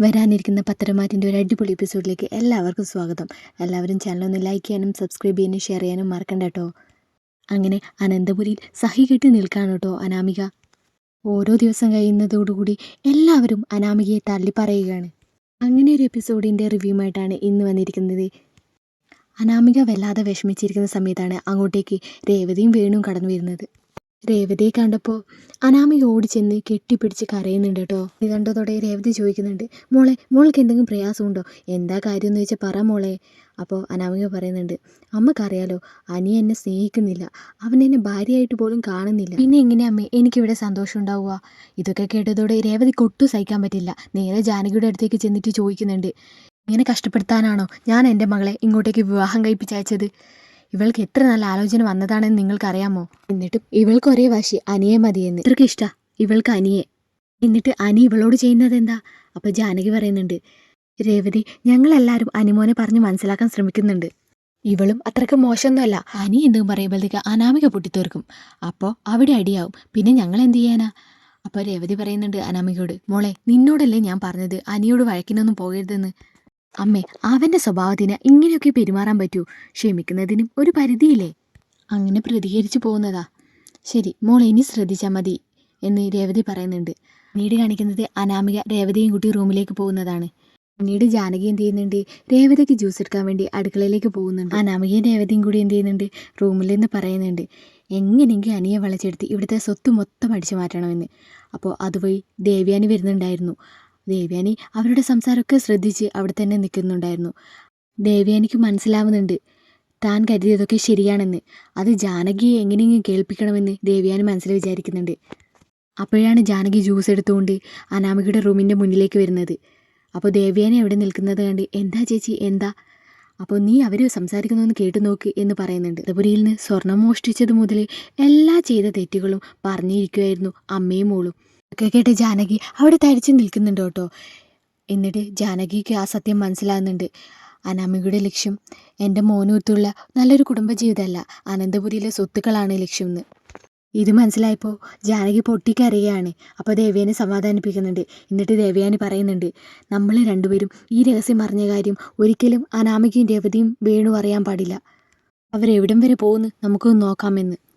വരാനിരിക്കുന്ന പത്രമാറ്റിന്റെ ഒരു അടിപൊളി എപ്പിസോഡിലേക്ക് എല്ലാവർക്കും സ്വാഗതം. എല്ലാവരും ചാനൽ ഒന്ന് ലൈക്ക് ചെയ്യാനും സബ്സ്ക്രൈബ് ചെയ്യാനും ഷെയർ ചെയ്യാനും മറക്കണ്ട കേട്ടോ അങ്ങനെ അനന്തപുരിയിൽ സഹി കെട്ടി നിൽക്കാണ് കേട്ടോ അനാമിക. ഓരോ ദിവസം കഴിയുന്നതോടുകൂടി എല്ലാവരും അനാമികയെ തള്ളി പറയുകയാണ്. അങ്ങനെ ഒരു എപ്പിസോഡിന്റെ റിവ്യൂമായിട്ടാണ് ഇന്ന് വന്നിരിക്കുന്നത്. അനാമിക വല്ലാതെ വിഷമിച്ചിരിക്കുന്ന സമയത്താണ് അങ്ങോട്ടേക്ക് രേവതിയും വേണുവും കടന്നു വരുന്നത്. രേവതിയെ കണ്ടപ്പോൾ അനാമി ഓടി ചെന്ന് കെട്ടിപ്പിടിച്ച് കരയുന്നുണ്ട് കേട്ടോ ഇത് കണ്ടതോടെ രേവതി ചോദിക്കുന്നുണ്ട് മോളെ മോൾക്ക് എന്തെങ്കിലും പ്രയാസമുണ്ടോ? എന്താ കാര്യം എന്ന് ചോദിച്ചാൽ പറ മോളെ. അപ്പോൾ അനാമിക പറയുന്നുണ്ട് അമ്മക്കറിയാലോ അനി എന്നെ സ്നേഹിക്കുന്നില്ല. അവൻ എന്നെ ഭാര്യയായിട്ട് പോലും കാണുന്നില്ല. പിന്നെ എങ്ങനെയാ അമ്മേ? എനിക്കിവിടെ സന്തോഷം ഉണ്ടാവുക? ഇതൊക്കെ കേട്ടതോടെ രേവതി കൊട്ടു സഹിക്കാൻ പറ്റില്ല. നേരെ ജാനകിയുടെ അടുത്തേക്ക് ചെന്നിട്ട് ചോദിക്കുന്നുണ്ട് ഇങ്ങനെ കഷ്ടപ്പെടുത്താനാണോ ഞാൻ എന്റെ മകളെ ഇങ്ങോട്ടേക്ക് വിവാഹം കഴിപ്പിച്ചയച്ചത്? ഇവൾക്ക് എത്ര നല്ല ആലോചന വന്നതാണെന്ന് നിങ്ങൾക്കറിയാമോ? എന്നിട്ടും ഇവൾക്ക് ഒരേ വാശി അനിയെ മതിയെന്ന്. ഇത്രയ്ക്ക് ഇഷ്ട ഇവൾക്ക് അനിയെ. എന്നിട്ട് അനി ഇവളോട് ചെയ്യുന്നത് എന്താ? അപ്പോൾ ജാനകി പറയുന്നുണ്ട് രേവതി ഞങ്ങളെല്ലാവരും അനിമോനെ പറഞ്ഞ് മനസ്സിലാക്കാൻ ശ്രമിക്കുന്നുണ്ട്. ഇവളും അത്രയ്ക്ക് മോശമൊന്നുമല്ല. അനി എന്തും പറയുമ്പോഴത്തേക്ക് അനാമിക പൊട്ടിത്തീർക്കും അപ്പോൾ അവിടെ അടിയാവും. പിന്നെ ഞങ്ങൾ എന്ത് ചെയ്യാനാ? അപ്പോൾ രേവതി പറയുന്നുണ്ട് അനാമികയോട് മോളെ നിന്നോടല്ലേ ഞാൻ പറഞ്ഞത്? അനിയോട് വഴക്കിനൊന്നും പോകരുതെന്ന്. അമ്മേ അവന്റെ സ്വഭാവത്തിന് ഇങ്ങനെയൊക്കെ പെരുമാറാൻ പറ്റൂ. ക്ഷമിക്കുന്നതിനും ഒരു പരിധിയില്ലേ? അങ്ങനെ പ്രതികരിച്ചു പോകുന്നതാ. ശരി മോൾ ഇനി ശ്രദ്ധിച്ചാൽ മതി എന്ന് രേവതി പറയുന്നുണ്ട്. പിന്നീട് കാണിക്കുന്നത് അനാമിക രേവതിയും കൂട്ടി റൂമിലേക്ക് പോകുന്നതാണ്. പിന്നീട് ജാനകി എന്ത് ചെയ്യുന്നുണ്ട്? രേവതിക്ക് ജ്യൂസ് എടുക്കാൻ വേണ്ടി അടുക്കളയിലേക്ക് പോകുന്നുണ്ട്. അനാമികയും രേവതിയും കൂടി എന്ത് ചെയ്യുന്നുണ്ട്? റൂമിൽ നിന്ന് പറയുന്നുണ്ട് എങ്ങനെയെങ്കിലും അനിയെ വളച്ചെടുത്ത് ഇവിടുത്തെ സ്വത്ത് മൊത്തം അടിച്ചു മാറ്റണമെന്ന്. അപ്പോൾ അതുവഴി ദേവ്യാനി വരുന്നുണ്ടായിരുന്നു. ദേവ്യാനി അവരുടെ സംസാരമൊക്കെ ശ്രദ്ധിച്ച് അവിടെ തന്നെ നിൽക്കുന്നുണ്ടായിരുന്നു. ദേവ്യാനിക്ക് മനസ്സിലാവുന്നുണ്ട്. താൻ കരുതിയതൊക്കെ ശരിയാണെന്ന്. അത് ജാനകിയെ എങ്ങനെയെങ്കിലും കേൾപ്പിക്കണമെന്ന് ദേവ്യാനി മനസ്സിൽ വിചാരിക്കുന്നുണ്ട്. അപ്പോഴാണ് ജാനകി ജ്യൂസ് എടുത്തുകൊണ്ട് അനാമികയുടെ റൂമിന്റെ മുന്നിലേക്ക് വരുന്നത്. അപ്പോൾ ദേവ്യാനി അവിടെ നിൽക്കുന്നത് കണ്ട് എന്താ ചേച്ചി? എന്താ? അപ്പോൾ നീ അവർ സംസാരിക്കുന്നൊന്ന് കേട്ടു നോക്ക് എന്ന് പറയുന്നുണ്ട്. അന്തപുരിയിൽ നിന്ന് സ്വർണം മോഷ്ടിച്ചത് മുതൽ എല്ലാ ചെയ്ത തെറ്റുകളും പറഞ്ഞിരിക്കുമായിരുന്നു അമ്മയും മോളും. ഒക്കെ കേട്ട് ജാനകി അവിടെ തരിച്ചു നിൽക്കുന്നുണ്ട് കേട്ടോ. എന്നിട്ട് ജാനകിക്ക് ആ സത്യം മനസ്സിലാകുന്നുണ്ട്. അനാമികയുടെ ലക്ഷ്യം എന്റെ മോനൂത്തുള്ള നല്ലൊരു കുടുംബജീവിതമല്ല. അനന്തപുരിയിലെ സ്വത്തുക്കളാണ് ലക്ഷ്യം എന്ന് ഇത് മനസ്സിലായപ്പോൾ ജാനകി പൊട്ടിക്കരയാണ് അപ്പോൾ ദേവിയനെ സമാധാനിപ്പിക്കുന്നുണ്ട്. എന്നിട്ട് ദേവയാനി പറയുന്നുണ്ട് നമ്മൾ രണ്ടുപേരും ഈ രഹസ്യം അറിഞ്ഞ കാര്യം ഒരിക്കലും അനാമികയും രേവതിയും വേണു അറിയാൻ പാടില്ല. അവരെവിടം വരെ പോകുന്നു? നമുക്കൊന്ന് നോക്കാമെന്ന്.